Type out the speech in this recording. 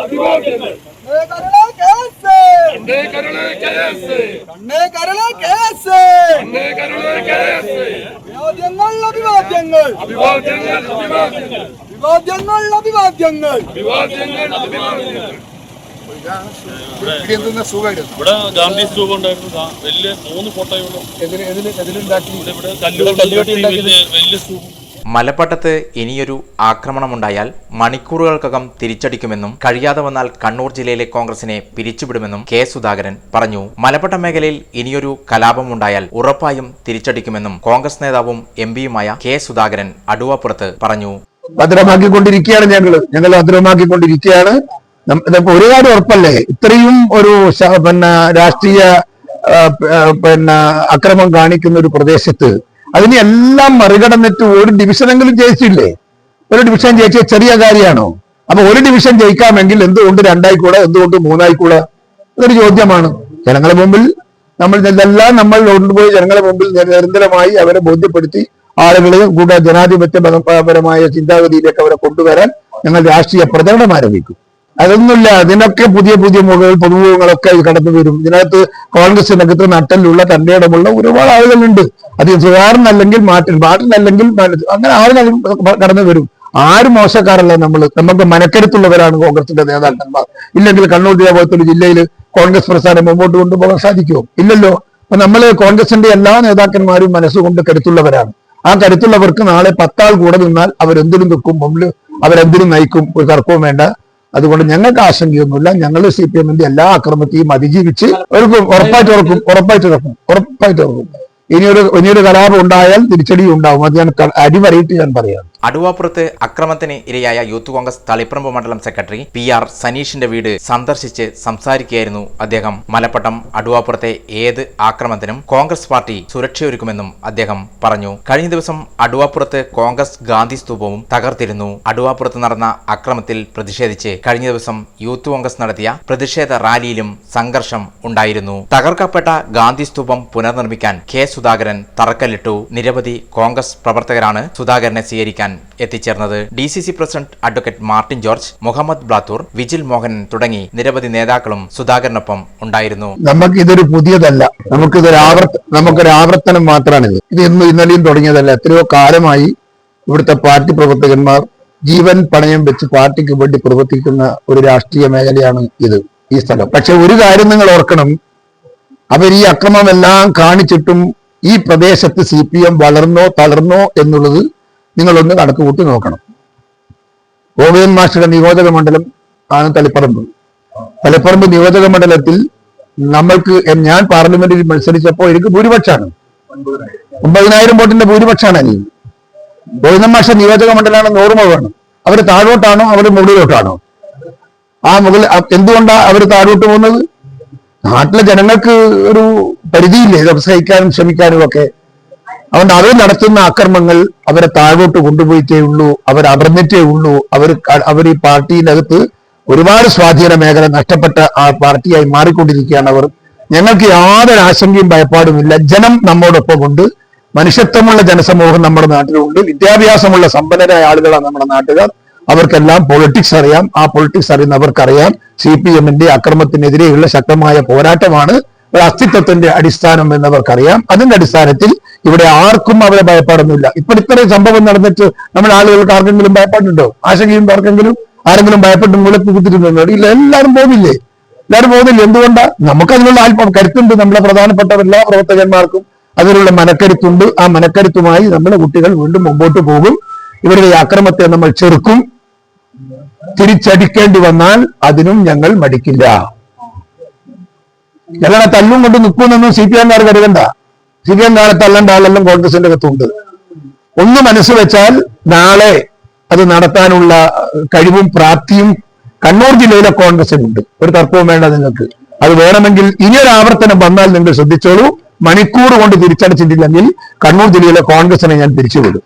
അഭിവാദ്യങ്ങൾ. അഭിവാദ്യങ്ങൾ അഭിവാദ്യങ്ങൾ. അഭിവാദ്യങ്ങൾ ഇവിടെ ഗാന്ധി സ്തൂപം ഉണ്ടായിരുന്നു വലിയ മൂന്ന് ഫോട്ടോയോളം ഇവിടെ കല്ലുകെട്ടി വലിയ വലിയ സ്തൂപം മലപ്പട്ടത്ത് ഇനിയൊരു ആക്രമണമുണ്ടായാൽ മണിക്കൂറുകൾക്കകം തിരിച്ചടിക്കുമെന്നും കഴിയാതെ വന്നാൽ കണ്ണൂർ ജില്ലയിലെ കോൺഗ്രസിനെ പിരിച്ചുവിടുമെന്നും കെ സുധാകരൻ പറഞ്ഞു. മലപ്പട്ട മേഖലയിൽ ഇനിയൊരു കലാപമുണ്ടായാൽ ഉറപ്പായും തിരിച്ചടിക്കുമെന്നും കോൺഗ്രസ് നേതാവും എം പിയുമായ കെ സുധാകരൻ അടുവാപ്പുറത്ത് പറഞ്ഞു. ഭദ്രമാക്കിക്കൊണ്ടിരിക്കുകയാണ് ഞങ്ങൾ ഞങ്ങൾ ഭദ്രമാക്കിക്കൊണ്ടിരിക്കുകയാണ്. ഒരു ഉറപ്പല്ലേ? ഇത്രയും ഒരു പിന്നെ രാഷ്ട്രീയ പിന്നെ അക്രമം കാണിക്കുന്ന ഒരു പ്രദേശത്ത് അതിനെ എല്ലാം മറികടന്നിട്ട് ഒരു ഡിവിഷനെങ്കിലും ജയിച്ചില്ലേ? ഒരു ഡിവിഷൻ ജയിച്ച ചെറിയ കാര്യമാണോ? അപ്പൊ ഒരു ഡിവിഷൻ ജയിക്കാമെങ്കിൽ എന്തുകൊണ്ട് രണ്ടായിക്കൂടെ എന്തുകൊണ്ട് മൂന്നായിക്കൂടെ? അതൊരു ചോദ്യമാണ്. ജനങ്ങളെ മുമ്പിൽ നമ്മൾ ഇതെല്ലാം നമ്മൾ കൊണ്ടുപോയി ജനങ്ങളെ മുമ്പിൽ നിരന്തരമായി അവരെ ബോധ്യപ്പെടുത്തി ആളുകളെ കൂടെ ജനാധിപത്യപരമായ ചിന്താഗതിയിലേക്ക് അവരെ കൊണ്ടുവരാൻ ഞങ്ങൾ രാഷ്ട്രീയ പ്രചരണം ആരംഭിക്കും അതൊന്നുമില്ല. അതിനൊക്കെ പുതിയ പുതിയ മുഖങ്ങൾ പൊതുമുഖങ്ങളൊക്കെ കടന്നു വരും. ഇതിനകത്ത് കോൺഗ്രസിനകത്ത് നട്ടലുള്ള തന്റെ ഇടമുള്ള ഒരുപാട് ആളുകളുണ്ട്. അത് സുധാകരനല്ലെങ്കിൽ മാറ്റൻ മാറ്റിനല്ലെങ്കിൽ അല്ലെങ്കിൽ അങ്ങനെ ആരും കടന്നു വരും. ആരും മോശക്കാരല്ല നമ്മൾ നമുക്ക് മനക്കരുത്തുള്ളവരാണ് കോൺഗ്രസിന്റെ നേതാക്കന്മാർ. ഇല്ലെങ്കിൽ കണ്ണൂർ ജില്ല പോലത്തെ ഒരു ജില്ലയിൽ കോൺഗ്രസ് പ്രസ്ഥാനം മുമ്പോട്ട് കൊണ്ടുപോകാൻ സാധിക്കുമോ? ഇല്ലല്ലോ. അപ്പൊ നമ്മൾ കോൺഗ്രസിന്റെ എല്ലാ നേതാക്കന്മാരും മനസ്സുകൊണ്ട് കരുത്തുള്ളവരാണ്. ആ കരുത്തുള്ളവർക്ക് നാളെ പത്താൾ കൂടെ നിന്നാൽ അവരെന്തിനും നിൽക്കും മുമ്പിൽ അവരെന്തിനും നയിക്കും ഒരു തർക്കവും വേണ്ട. അതുകൊണ്ട് ഞങ്ങൾക്ക് ആശങ്കയൊന്നുമില്ല. ഞങ്ങൾ സി പി എമ്മിന്റെ എല്ലാ അക്രമത്തെയും അതിജീവിച്ച് ഉറക്കും ഉറപ്പായിട്ട് ഉറക്കും ഉറപ്പായിട്ട് ഉറക്കും ഉറപ്പായിട്ട് ഉറക്കും ഇനിയൊരു ഇനിയൊരു കലാപം ഉണ്ടായാൽ തിരിച്ചടി ഉണ്ടാവും. അത് ഞാൻ അടിവരയിട്ട് ഞാൻ പറയാം. അടുവാപ്പുറത്ത് അക്രമത്തിന് ഇരയായ യൂത്ത് കോൺഗ്രസ് തളിപ്പറമ്പ് മണ്ഡലം സെക്രട്ടറി പി ആർ സനീഷിന്റെ വീട് സന്ദർശിച്ച് സംസാരിക്കുകയായിരുന്നു അദ്ദേഹം. മലപ്പട്ടം അടുവാപ്പുറത്തെ ഏത് ആക്രമണത്തിനും കോൺഗ്രസ് പാർട്ടി സുരക്ഷയൊരുക്കുമെന്നും അദ്ദേഹം പറഞ്ഞു. കഴിഞ്ഞ ദിവസം അടുവാപ്പുറത്ത് കോൺഗ്രസ് ഗാന്ധി സ്തൂപവും തകർത്തിരുന്നു. അടുവാപ്പുറത്ത് നടന്ന അക്രമത്തിൽ പ്രതിഷേധിച്ച് കഴിഞ്ഞ ദിവസം യൂത്ത് കോൺഗ്രസ് നടത്തിയ പ്രതിഷേധ റാലിയിലും സംഘർഷം ഉണ്ടായിരുന്നു. തകർക്കപ്പെട്ട ഗാന്ധി സ്തൂപം പുനർനിർമ്മിക്കാൻ കെ സുധാകരൻ തറക്കല്ലിട്ടു. നിരവധി കോൺഗ്രസ് പ്രവർത്തകരാണ് സുധാകരനെ സ്വീകരിക്കാൻ എത്തിച്ചേർന്നത് D C C president advocate Martin George Muhammad Blathur Vijil Mohan തുടങ്ങി നിരവധി നേതാക്കളും സുധാകരനൊപ്പം ഉണ്ടായിരുന്നു. നമുക്ക് ഇതൊരു പുതിയതല്ല. നമുക്കിതൊരു നമുക്കൊരു ആവർത്തനം മാത്രമാണിത്. ഇത് ഇന്നും ഇന്നലെയും തുടങ്ങിയതല്ല. എത്രയോ കാലമായി ഇവിടുത്തെ പാർട്ടി പ്രവർത്തകന്മാർ ജീവൻ പണയം വെച്ച് പാർട്ടിക്ക് വേണ്ടി പ്രവർത്തിക്കുന്ന ഒരു രാഷ്ട്രീയ മേഖലയാണ് ഇത് ഈ സ്ഥലം. പക്ഷെ ഒരു കാര്യം നിങ്ങൾ ഓർക്കണം. അവർ ഈ അക്രമമെല്ലാം കാണിച്ചിട്ടും ഈ പ്രദേശത്ത് സി പി എം വളർന്നോ തളർന്നോ എന്നുള്ളത് നിങ്ങളൊന്ന് കണക്ക് കൂട്ടി നോക്കണം. ഓവിയൻ മാസ്റ്ററുടെ നിയോജക മണ്ഡലം ആണ് തളിപ്പറമ്പ്. തളിപ്പറമ്പ് നിയോജക മണ്ഡലത്തിൽ നമ്മൾക്ക് ഞാൻ പാർലമെന്റിൽ മത്സരിച്ചപ്പോൾ എനിക്ക് ഭൂരിപക്ഷമാണ്. ഒമ്പതിനായിരം വോട്ടിന്റെ ഭൂരിപക്ഷമാണ് എനിക്ക്. ഗോവിന്ദൻ മാഷ നിയോജക മണ്ഡലമാണെന്ന് ഓർമ്മ വേണം. അവർ താഴോട്ടാണോ അവർ മുകളിലോട്ടാണോ? ആ മുകളിൽ എന്തുകൊണ്ടാണ് എന്തുകൊണ്ടാ അവർ താഴോട്ട് പോകുന്നത്? നാട്ടിലെ ജനങ്ങൾക്ക് ഒരു പരിധിയില്ലേ സഹിക്കാനും ശ്രമിക്കാനും ഒക്കെ. അതുകൊണ്ട് അവർ നടത്തുന്ന ആക്രമങ്ങൾ അവരെ താഴോട്ട് കൊണ്ടുപോയിട്ടേ ഉള്ളൂ അവർ അമർന്നിട്ടേ ഉള്ളൂ. അവർ അവർ ഈ പാർട്ടിയിനകത്ത് ഒരുപാട് സ്വാധീന മേഖല നഷ്ടപ്പെട്ട ആ പാർട്ടിയായി മാറിക്കൊണ്ടിരിക്കുകയാണ് അവർ. ഞങ്ങൾക്ക് യാതൊരു ആശങ്കയും ഭയപ്പാടുമില്ല. ജനം നമ്മോടൊപ്പം ഉണ്ട്. മനുഷ്യത്വമുള്ള ജനസമൂഹം നമ്മുടെ നാട്ടിലുണ്ട്. വിദ്യാഭ്യാസമുള്ള സമ്പന്നരായ ആളുകളാണ് നമ്മുടെ നാട്ടുകാർ. അവർക്കെല്ലാം പൊളിറ്റിക്സ് അറിയാം. ആ പൊളിറ്റിക്സ് അറിയുന്നവർക്കറിയാം. സി പി എമ്മിന്റെ അക്രമത്തിനെതിരെയുള്ള ശക്തമായ പോരാട്ടമാണ് അസ്തിത്വത്തിന്റെ അടിസ്ഥാനം എന്നവർക്കറിയാം. അതിന്റെ അടിസ്ഥാനത്തിൽ ഇവിടെ ആർക്കും അവരെ ഭയപ്പെടുന്നില്ല. ഇപ്പൊ ഇത്രയും സംഭവം നടന്നിട്ട് നമ്മുടെ ആളുകൾക്ക് ആർക്കെങ്കിലും ഭയപ്പാടുണ്ടോ ആശങ്കയും ആർക്കെങ്കിലും ആരെങ്കിലും ഭയപ്പെട്ട് മുളപ്പ് കുത്തിരുന്നോ ഇല്ല എല്ലാവരും പോകുന്നില്ലേ എല്ലാവരും പോകുന്നില്ല എന്തുകൊണ്ടാണ് നമുക്ക് അതിനുള്ള അല്പം കരുത്തുണ്ട് നമ്മളെ പ്രധാനപ്പെട്ട എല്ലാ പ്രവർത്തകന്മാർക്കും. അതിനുള്ള മനക്കരുത്തുണ്ട്. ആ മനക്കരുത്തുമായി നമ്മുടെ കുട്ടികൾ വീണ്ടും മുമ്പോട്ട് പോകും. ഇവരുടെ അക്രമത്തെ നമ്മൾ ചെറുക്കും. തിരിച്ചടിക്കേണ്ടി വന്നാൽ അതിനും ഞങ്ങൾ മടിക്കില്ല. ഞങ്ങളെ തല്ലും കൊണ്ട് നിൽക്കുമെന്നൊന്നും സി പി എംകാർ കരുതണ്ട. സി പി എംകാരെ തല്ലണ്ട ആളെല്ലാം കോൺഗ്രസിന്റെ അകത്തുണ്ട്. ഒന്ന് മനസ്സ് വെച്ചാൽ നാളെ അത് നടത്താനുള്ള കഴിവും പ്രാപ്തിയും കണ്ണൂർ ജില്ലയിലെ കോൺഗ്രസിനുണ്ട്. ഒരു തർക്കവും വേണ്ട നിങ്ങൾക്ക്. അത് വേണമെങ്കിൽ ഇനിയൊരു ആവർത്തനം വന്നാൽ നിങ്ങൾ ശ്രദ്ധിച്ചോളൂ. മണിക്കൂർ കൊണ്ട് തിരിച്ചടിച്ചിട്ടില്ലെങ്കിൽ കണ്ണൂർ ജില്ലയിലെ കോൺഗ്രസിനെ ഞാൻ പിരിച്ചുവിടും.